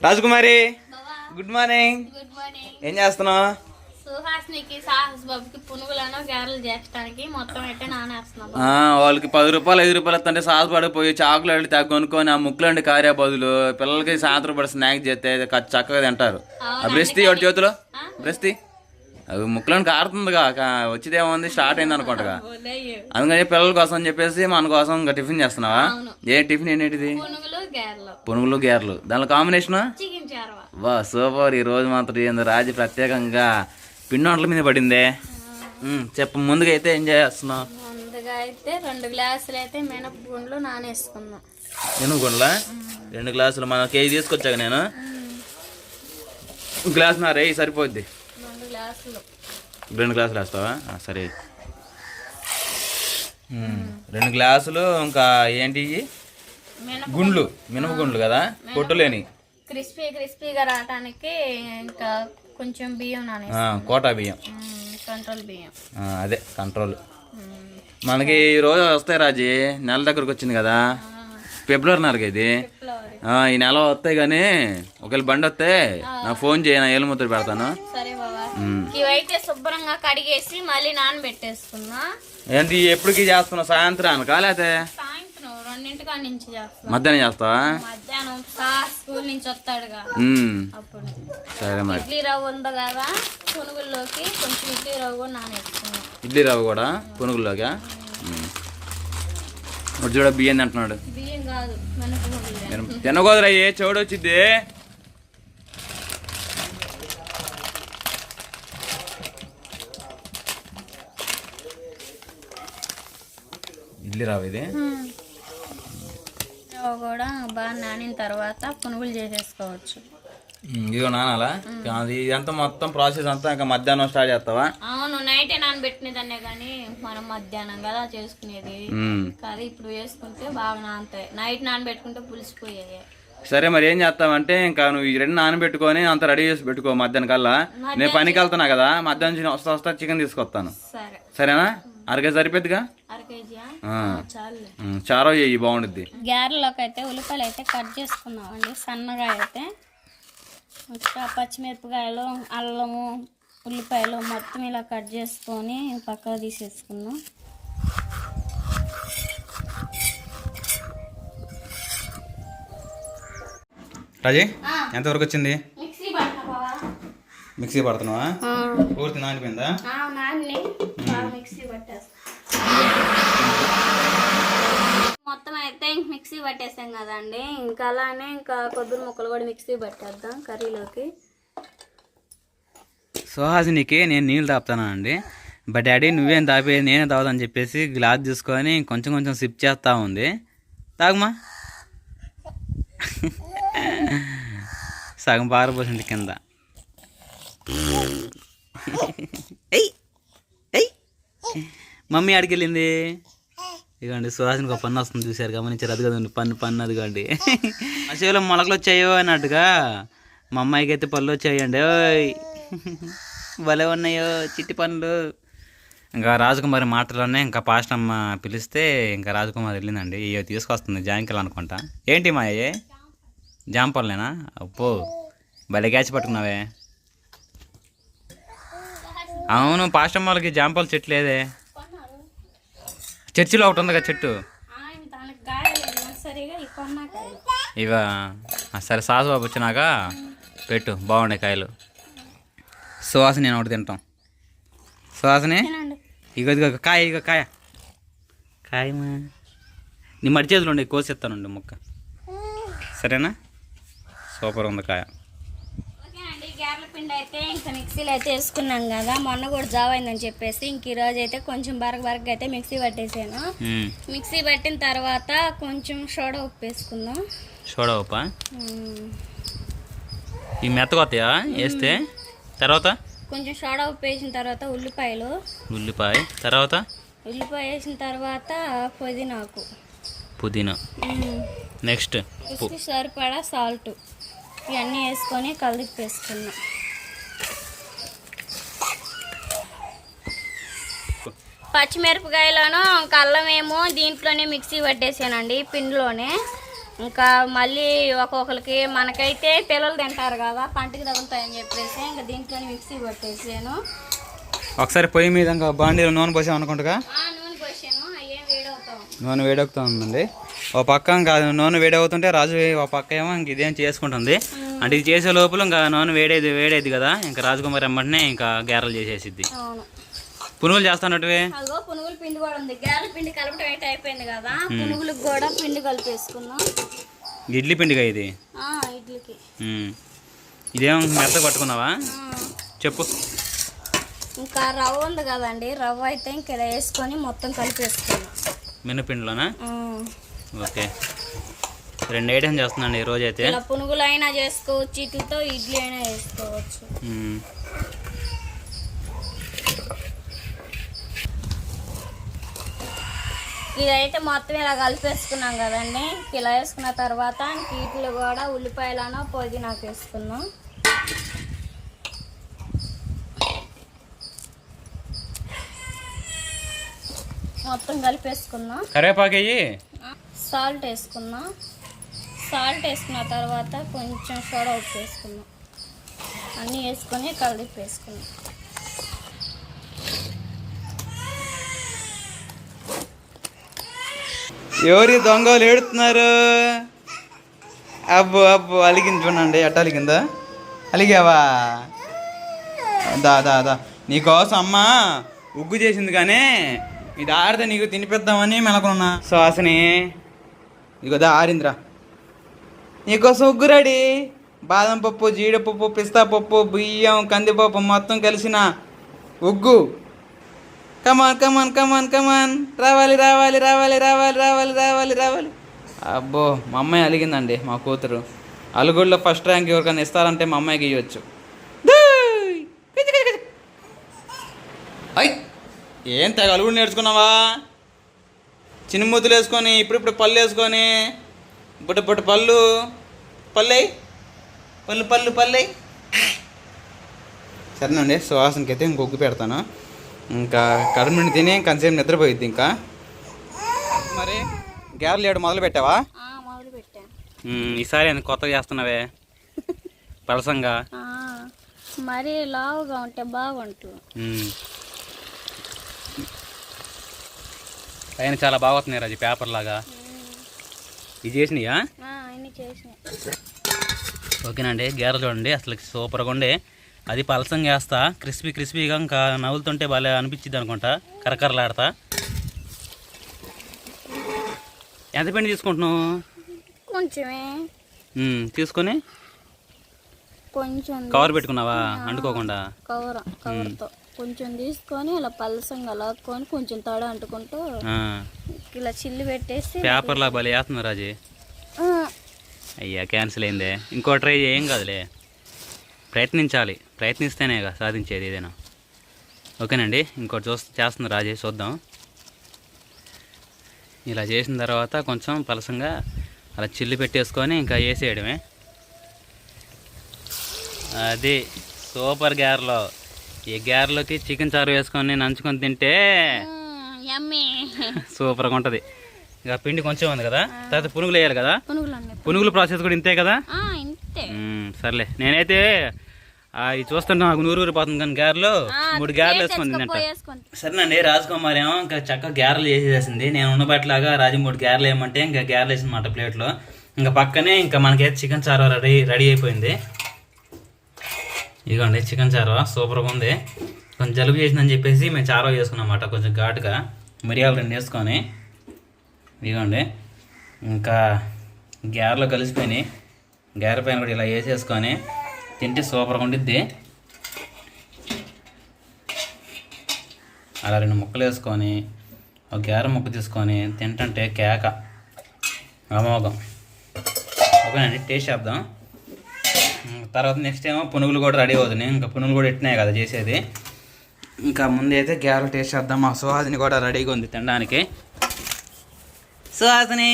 రాజకుమారి good morning. Good morning. ఏం చేస్తున్నావు? సుహాస్నికి సాహస్ బాబుకి పునుగులను గారెలు చేర్చడానికి మొత్తం అయితే నానేస్తున్నాం ఆ, వాళ్ళకి పది రూపాయలు ఐదు రూపాయలు ఇస్తుంటే సాధపడిపోయి చాకులు తెగ కొనుక్కొని ఆ ముక్కులండి కారే బదులు పిల్లలకి సాయంత్రం పడి స్నాక్ చేస్తే చక్కగా తింటారు. ఆ బ్రష్ తీ ఒకటి చేతిలో? బ్రష్ అవి ముక్కులను కారుతుందిగా వచ్చేదేముంది స్టార్ట్ అయింది అనుకుంటగా అందుకని పిల్లల కోసం అని చెప్పేసి మన కోసం ఇంకా టిఫిన్ చేస్తున్నావా? ఏ టిఫిన్ ఏంటిది? పునుగులు గారెలు. దానిలో కాంబినేషన్ వా సూపర్. ఈ రోజు మాత్రం ఏంది రాజు ప్రత్యేకంగా పిండి వంటల మీద పడిందే. చెప్పు ముందుగా అయితే ఏం చేస్తున్నావు? ముందుగా అయితే రెండు గ్లాసులు అయితే మినపగుండ్లు రెండు గ్లాసులు మనం కేజీ తీసుకొచ్చాక నేను. గ్లాస్ నా రే సరిపోద్ది. గ్లాసులు రెండు గ్లాసులు వేస్తావా సరే. రెండు గ్లాసులు ఇంకా ఏంటి గుండ్లు మినప గుండ్లు. కదా? పొట్టులేని. క్రిస్పీ క్రిస్పీగా రావడానికి ఇంకా కొంచెం బియ్యం కోటా బియ్యం. కంట్రోల్ బియ్యం. ఆ, అదే కంట్రోల్. మనకి ఈ రోజు వస్తాయి రాజీ. నెల దగ్గరకు వచ్చింది కదా? ఫిబ్రవరి నెలకి ఇది. ఈ నెల వస్తాయి కానీ ఒకవేళ బండి వస్తే నాకు ఫోన్ చేయ నా ఏలు ముద్ర పెడతాను. ఇవైతే శుభ్రంగా కడిగేసి మళ్ళీ నానబెట్టేసుకున్నా ఏంటి ఎప్పటికి చేస్తున్నావు? సాయంత్రానికా సాయంత్రం రెండింటికా నుంచి చేస్తున్నా. మధ్యాహ్నం చేస్తావా? మధ్యాహ్నం సార్ స్కూల్ నుంచి వస్తాడుగా. ఉమ్, అప్పుడు సరే మరి. ఇడ్లీ రవ్వ ఉంది కదా పునుగుల్లోకి కొంచెం ఇడ్లీ రవ్వ కూడా నానేసుకున్నాం. ఇడ్లీ రవ్వ కూడా పునుగుల్లోగా ఉమ్. ఇప్పుడు చూడ బియ్యం తింటున్నాడు. బియ్యం కాదు ఏ చెవుడు వచ్చింది ఇడ్లీ రవ్వ ఇది. కూడా బాగా నానిన తర్వాత పునుగులు చేసేసుకోవచ్చు. ఇదిగో నానాలా? అది ఇదంతా మొత్తం ప్రాసెస్ అంతా ఇంకా మధ్యాహ్నం స్టార్ట్ చేస్తావా? అవును నైటే నానబెట్టినదన్నే కానీ మనం మధ్యాహ్నం కదా చేసుకునేది. కర్రీ ఇప్పుడు వేసుకుంటే బాగా నానతాయి. నైట్ నానబెట్టుకుంటే పులిసిపోయాయి సరే మరి ఏం చేస్తావంటే ఇంకా నువ్వు ఈ రెండు నానబెట్టుకొని అంత రెడీ చేసి పెట్టుకో మధ్యాహ్నం కల్లా. నేను పనికి వెళ్తున్నా కదా మధ్యాహ్నం నుంచి వస్తా వస్తా చికెన్ తీసుకొస్తాను. సరే. సరేనా? అరకే సరిపోద్దిగా చారో చెయ్యి బాగుండుద్ది. గారెలోకి అయితే ఉల్లిపాయలు అయితే కట్ చేసుకున్నామండి సన్నగా అయితే. ఇంకా పచ్చిమిరపకాయలు అల్లము ఉల్లిపాయలు మొత్తం ఇలా కట్ చేసుకొని పక్కకు తీసేసుకున్నాం. రాజీ ఎంతవరకు వచ్చింది? మిక్సీ పడతావా మిక్సీ పడుతున్నావా? పూర్తి నానిపోయిందా నాన్ని మిక్సీ పట్టేస్తా మొత్తం అయితే ఇంక మిక్సీ పట్టేసాం కదండి. ఇంకా అలానే ఇంకా కొబ్బరి ముక్కలు కూడా మిక్సీ పట్టేద్దాం కర్రీలోకి. సుహాసినికి నేను నీళ్ళు తాపుతాను అండి బట్ డాడీ నువ్వేం తాపే నేనే తాగుదని చెప్పేసి గ్లాస్ తీసుకొని కొంచెం కొంచెం సిప్ చేస్తూ ఉంది. తాగమా? సగం పారపోసింది కింద. మమ్మీ ఆడికి వెళ్ళింది ఇదిగోండి సుహాసినికి ఒక పన్ను వస్తుంది చూసారు గమనించారు అది కదండి పన్ను పన్ను అదిగోండి ఆ చెవిలో మొలకలు వచ్చాయో అన్నట్టుగా మా అమ్మాయికి అయితే పళ్ళు వచ్చాయండి. ఓయ్. భలే ఉన్నాయో చిట్టి పనులు ఇంకా రాజకుమారి మాటలోనే ఇంకా పాస్ట్ అమ్మ పిలిస్తే ఇంకా రాజకుమారి వెళ్ళిందండి. ఇవి తీసుకొస్తుంది జాంకిల్ అనుకుంటా. ఏంటి మా అయ్యే? జాంపల్లేనా అప్పో భలే క్యాచ్ పట్టుకున్నావే. అవును పాస్ట్ అమ్మలకి జాంపల్ చెట్టు లేదే. చర్చిలో ఒకటి ఉంది కదా చెట్టు ఇవా సరే సాసు బాబు వచ్చినాక పెట్టు బాగుండే కాయలు. సువాసన నేను ఒకటి తింటాం. సువాసనే? ఇగో ఇదిగో కాయ ఇగో కాయ. కాయమా నీ మడి చేతులు ఉండి కోసేస్తానుండి ముక్క. సరేనా? సూపర్ ఉంది కాయ. గారెల పిండి అయితే ఇంకా మిక్సీలో అయితే వేసుకున్నాం కదా. మొన్న కూడా జావ్ అయిందని చెప్పేసి ఇంక ఈ రోజు అయితే కొంచెం బరగ బరగ అయితే మిక్సీ పట్టేసాను. మిక్సీ పట్టిన తర్వాత కొంచెం సోడా ఉప్పు వేసుకుందాం. చూడవప్ప మ్మ్. ఈ మెత్తకొస్తాయా వేస్తే? తర్వాత? కొంచెం సోడా ఉప్పు వేసిన తర్వాత ఉల్లిపాయలు. ఉల్లిపాయ. తర్వాత? ఉల్లిపాయ వేసిన తర్వాత పుదీనాకు. పుదీనా. నెక్స్ట్? సరిపడా సాల్ట్. ఇవన్నీ వేసుకొని కలిపి వేసుకున్నాం. పచ్చిమిరపకాయలను ఇంకా అల్లం ఏమో దీంట్లోనే మిక్సీ పట్టేసానండి పిండిలోనే. ఇంకా మళ్ళీ ఒక్కొక్కరికి మనకైతే పిల్లలు తింటారు కదా పంటకి తగులుతాయని చెప్పేసి ఇంకా దీంట్లో మిక్సీ కొట్టేసాను ఒకసారి పొయ్యి మీద ఇంకా బాండీలో నూనె పోసాం అనుకుంటా ఆ, నూనె పోసాను అయ్యేం వేడవుతాం నూనె ఉందండి. ఓ పక్క ఇంకా నూనె వేడవుతుంటే రాజు ఓ పక్క ఏమో ఇంక ఇదేం చేసుకుంటుంది. అంటే ఇది చేసే లోపల ఇంకా నూనె వేడేది వేడేది కదా ఇంకా రాజకుమారి అమ్మటనే ఇంకా గారెలు చేసేసిద్ది. పునుగులు చేస్తానట్టువే? పునుగుల పిండి కూడా ఉంది. గారెల పిండి కలపటం అయితే అయిపోయింది కదా. పునుగులకు కూడా పిండి కలిపేసుకుందాం. ఇడ్లీ పిండిగా ఇది? ఇడ్లీకి. ఇదేం మెత్త పట్టుకున్నావా? చెప్పు. ఇంకా రవ్వ ఉంది కదండి. రవ్వ అయితే ఇంక వేసుకొని మొత్తం కలిపేసుకున్నాం మినపిండిలోనా? ఓకే. రెండు ఐటమ్ చేస్తున్నాండి ఈ రోజు అయితే పునుగులు అయినా చేసుకోవచ్చు ఇట్లతో ఇడ్లీ అయినా వేసుకోవచ్చు ఉమ్. ఇదైతే మొత్తం ఇలా కలిపేసుకున్నాం కదండి. ఇలా వేసుకున్న తర్వాత వీటిలో కూడా ఉల్లిపాయలను పుదీనాకు వేసుకున్నాం మొత్తం కలిపేసుకున్నాం. కరివేపాకు వెయ్యి సాల్ట్ వేసుకున్నాం. సాల్ట్ వేసుకున్న తర్వాత కొంచెం సోడా ఉప్పు వేసుకున్నాం అన్నీ వేసుకొని కలిపి వేసుకున్నాం ఎవరి దొంగలు ఏడుతున్నారు? అబ్బో అబ్బో అలిగింది చూడండి ఎట్ట అలిగిందా. అలిగావా? దా దా దా. నీకోసం అమ్మ ఉగ్గు చేసింది కానీ ఇది ఆడితే నీకు తినిపిద్దామని మెలకున్నా సుహాసిని ఇగో ఆరింద్రా. నీకోసం ఉగ్గు రెడీ. బాదం పప్పు జీడిపప్పు పిస్తా పప్పు బియ్యం కందిపప్పు మొత్తం కలిసిన ఉగ్గు. కమాన్ కమాన్ కమాన్ కమాన్ రావాలి రావాలి రావాలి రావాలి రావాలి రావాలి రావాలి. అబ్బో మా అమ్మాయి అలిగిందండి మా కూతురు. అలుగుల్లో ఫస్ట్ ర్యాంక్ ఎవరికైనా ఇస్తారంటే మా అమ్మాయికి ఇవ్వచ్చు అయ్ ఏం తెగ అలుగుడు నేర్చుకున్నావా? చిన్నమూతులు వేసుకొని ఇప్పుడిప్పుడు పళ్ళు వేసుకొని బుట్ట బుట్ట పళ్ళు పల్లెయ్ పళ్ళు పళ్ళు పల్లెయ్ సరేనండి సువాసనకి అయితే ఇంకొగ్గు పెడతాను. ఇంకా కడుపుని తిని కొంచెంసేపు నిద్రపోయిద్ది ఇంకా. మరి గ్యారెలు ఏడు మొదలు పెట్టావా? ఈసారి ఎందుకు కొత్తగా చేస్తున్నావే? పలసంగా మరీ లావుగా ఉంటే బాగుంటుంది ఉమ్. పైన చాలా బాగా వస్తున్నాయి రాజు పేపర్ లాగా. ఇది చేసినాయా? ఓకేనండి గేర చూడండి అసలు సూపర్గా ఉండే. అది పలసంగా వేస్తా క్రిస్పీ క్రిస్పీగా ఇంకా నవ్వులుతుంటే భలే అనిపించింది అనుకుంటా కరకరలాడతా. ఎంత పిండి తీసుకుంటున్నావు? కొంచెమే. తీసుకొని కొంచెం కవర్ పెట్టుకున్నావా? అంటుకోకుండా. కవర్ కవర్తో. కొంచెం తీసుకొని ఇలా పలసంగా లాక్కొని కొంచెం తడ అంటుకుంటూ ఇలా చిల్లు పెట్టేసి పేపర్లా భలే వేస్తున్నారు రాజీ. ఆ, అయ్యా క్యాన్సిల్ అయిందే. ఇంకో ట్రై ఏం కాదులే. ప్రయత్నించాలి. ప్రయత్నిస్తేనే కదా సాధించేది ఏదైనా. ఓకేనండి ఇంకోటి చూస్ చేస్తుంది రాజే చూద్దాం. ఇలా చేసిన తర్వాత కొంచెం పలసంగా అలా చిల్లు పెట్టేసుకొని ఇంకా వేసేయడమే. అది సూపర్ గ్యార్లో ఈ గ్యార్లోకి చికెన్ చారు వేసుకొని నంచుకొని తింటే సూపర్గా ఉంటుంది. ఇక పిండి కొంచెం ఉంది కదా? తర్వాత పునుగులు వేయాలి కదా? పునుగులు ప్రాసెస్ కూడా ఇంతే కదా? ఆ, ఇంతే. మ్మ్, సర్లే. నేనైతే ఆ, ఇది చూస్తుంటే నాకు నూరు ఊరిపోతుంది కానీ గారెలు మూడు గారెలు వేసుకుంది తింటా పోయేసుకొని సరేనండి రాజకుమార్ ఏమో ఇంకా చక్కగా గ్యారెలు చేసేసింది. నేను ఉన్నబట్లాగా రాజు మూడు గ్యారెలు వేయమంటే ఇంకా గ్యారెలు వేసిందన్నమాట ప్లేట్లో. ఇంకా పక్కనే ఇంకా మనకైతే చికెన్ చారు రెడీ రెడీ అయిపోయింది. ఇదిగోండి చికెన్ చారు. సూపర్గా ఉంది. కొంచెం జలుబు చేసిందని చెప్పేసి మేము చారో చేసుకున్నమాట కొంచెం ఘాటుగా. మిరియాలు రెండు వేసుకొని. ఇదిగోండి. ఇంకా గ్యారెలో కలిసిపోయినాయి. గ్యారె పైన కూడా ఇలా వేసేసుకొని తింటే సూపర్గా ఉండిద్ది. అలా రెండు ముక్కలు వేసుకొని ఒక గ్యారె ముక్క తీసుకొని తింటుంటే కేక. అమోఘం. ఓకేనండి టేస్ట్ చేద్దాం. తర్వాత నెక్స్ట్ ఏమో పునుగులు కూడా రెడీ అవుతున్నాయి. ఇంకా పునుగులు కూడా ఇట్టినాయి కదా చేసేది. ఇంకా ముందు అయితే టేస్ట్ చేద్దాం. మా సుహాసిని కూడా రెడీగా ఉంది తినడానికి. సుహాసిని!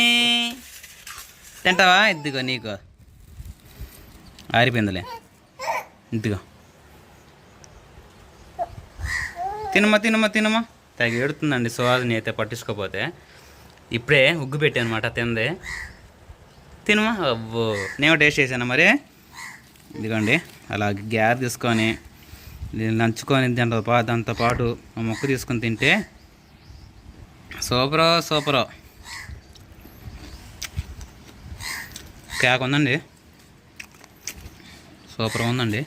తింటావా? ఇదిగో నీకు. ఆరిపోయిందిలే. ఇదిగో. తినమా తినమా తినమా. తెగ ఏడుతుందండి సుహాసిని అయితే పట్టించుకోపోతే. ఇప్పుడే ఉగ్గు పెట్టానమాట తిందే. తినమా? అవ్వో నేను టేస్ట్ చేశాను మరి? ఇదిగోండి అలా గ్యార్ తీసుకొని నంచుకొని దాంతో పా దాంతో పాటు మొక్క తీసుకొని తింటే సూపరో సూపరో. కేక్ ఉందండి. సూపర్ ఉందండి.